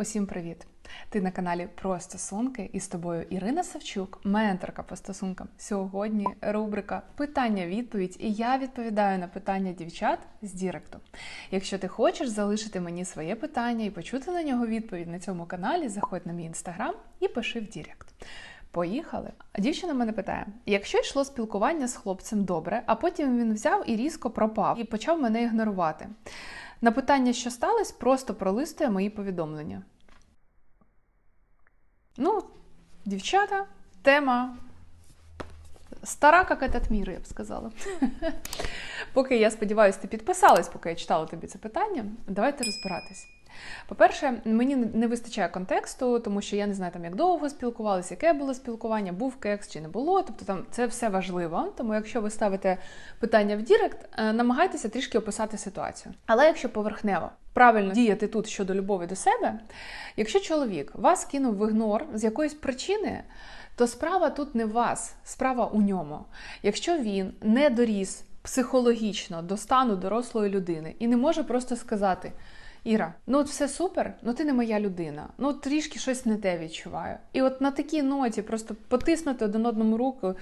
Усім привіт! Ти на каналі Про стосунки і з тобою Ірина Савчук, менторка по стосункам. Сьогодні рубрика Питання-відповідь, і я відповідаю на питання дівчат з Діректу. Якщо ти хочеш залишити мені своє питання і почути на нього відповідь на цьому каналі, заходь на мій інстаграм і пиши в Дірект. Поїхали. Дівчина мене питає: якщо йшло спілкування з хлопцем добре, а потім він взяв і різко пропав і почав мене ігнорувати. На питання, що сталося, просто пролистує мої повідомлення. Ну, дівчата, тема стара, як этот мір, я б сказала. Поки я сподіваюся, ти підписалась, поки я читала тобі це питання. Давайте розбиратись. По-перше, мені не вистачає контексту, тому що я не знаю, там як довго спілкувалися, яке було спілкування, був кекс чи не було. Тобто там це все важливо. Тому, якщо ви ставите питання в Дірект, е, намагайтеся трішки описати ситуацію. Але якщо поверхнево правильно діяти тут щодо любові до себе, якщо чоловік вас кинув в ігнор з якоїсь причини. То справа тут не в вас, справа у ньому. Якщо він не доріс психологічно до стану дорослої людини і не може просто сказати: Іра, ну от все супер, ну ти не моя людина. Ну трішки щось не те відчуваю. І от на такій ноті просто потиснути один одному руку,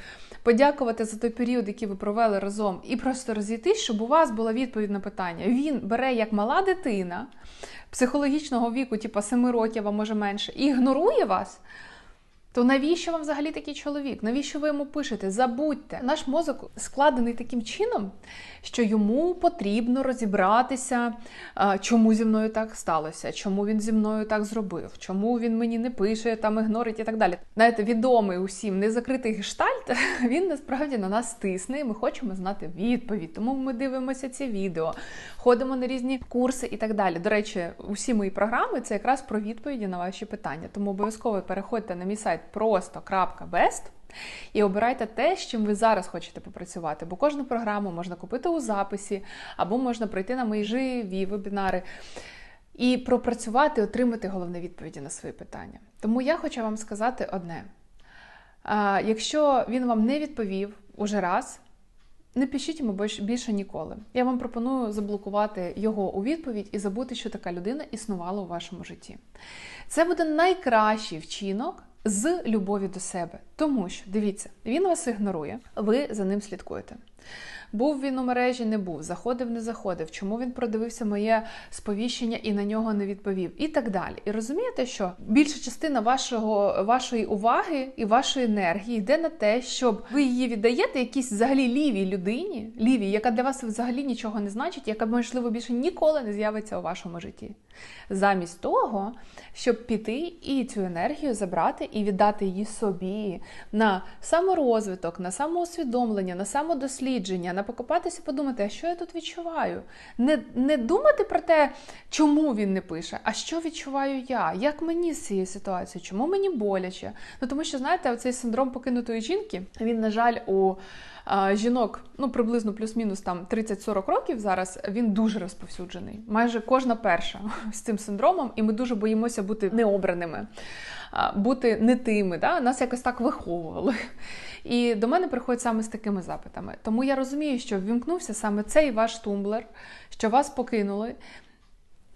подякувати за той період, який ви провели разом, і просто розійтись, щоб у вас була відповідь на питання. Він бере як мала дитина психологічного віку, типу 7 років, а може менше, і ігнорує вас. То навіщо вам взагалі такий чоловік? Навіщо ви йому пишете? Забудьте, наш мозок складений таким чином, що йому потрібно розібратися, чому зі мною так сталося, чому він зі мною так зробив, чому він мені не пише, там ігнорить і так далі. Знаєте, відомий усім незакритий гештальт, він насправді на нас тисне, і ми хочемо знати відповідь. Тому ми дивимося ці відео, ходимо на різні курси і так далі. До речі, усі мої програми це якраз про відповіді на ваші питання. Тому обов'язково переходьте на мій сайт просто.best і обирайте те, з чим ви зараз хочете попрацювати, бо кожну програму можна купити у записі, або можна прийти на мої живі вебінари і пропрацювати, отримати головні відповіді на свої питання. Тому я хочу вам сказати одне: якщо він вам не відповів уже раз. Не пишіть йому більше ніколи. Я вам пропоную заблокувати його у відповідь і забути, що така людина існувала у вашому житті. Це буде найкращий вчинок з любові до себе. Тому що, дивіться, він вас ігнорує, ви за ним слідкуєте. Був він у мережі, не був, заходив, не заходив, чому він продивився моє сповіщення і на нього не відповів, і так далі. І розумієте, що більша частина вашого, вашої уваги і вашої енергії йде на те, щоб ви її віддаєте якійсь взагалі лівій людині, лівій, яка для вас взагалі нічого не значить, яка, можливо, більше ніколи не з'явиться у вашому житті. Замість того, щоб піти і цю енергію забрати і віддати її собі на саморозвиток, на самоусвідомлення, на самодослідження, на покопатися, подумати, а що я тут відчуваю. Не не думати про те, чому він не пише, а що відчуваю я, як мені з цієї ситуації, чому мені боляче. Ну тому що, знаєте, оцей синдром покинутої жінки, він, на жаль, у жінок, ну приблизно плюс-мінус там 30-40 років зараз, він дуже розповсюджений. Майже кожна перша з цим синдромом, і ми дуже боїмося бути необраними, бути не тими. Да? Нас якось так виховували. І до мене приходять саме з такими запитами. Тому я розумію, що ввімкнувся саме цей ваш тумблер, що вас покинули,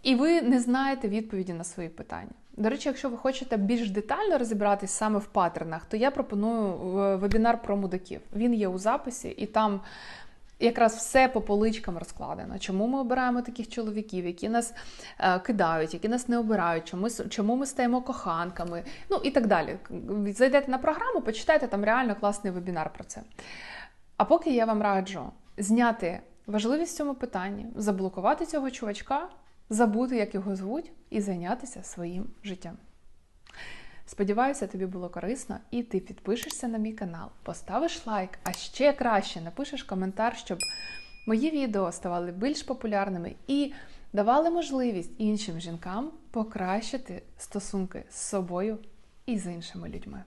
і ви не знаєте відповіді на свої питання. До речі, якщо ви хочете більш детально розібратись саме в паттернах, то я пропоную вебінар про мудаків. Він є у записі, і там якраз все по поличкам розкладено. Чому ми обираємо таких чоловіків, які нас е, кидають, які нас не обирають, чому, чому ми стаємо коханками, ну і так далі. Зайдете на програму, почитайте там реально класний вебінар про це. А поки я вам раджу зняти важливість в цьому питанні, заблокувати цього чувачка забути, як його звуть, і зайнятися своїм життям. Сподіваюся, тобі було корисно, і ти підпишешся на мій канал, поставиш лайк, а ще краще напишеш коментар, щоб мої відео ставали більш популярними і давали можливість іншим жінкам покращити стосунки з собою і з іншими людьми.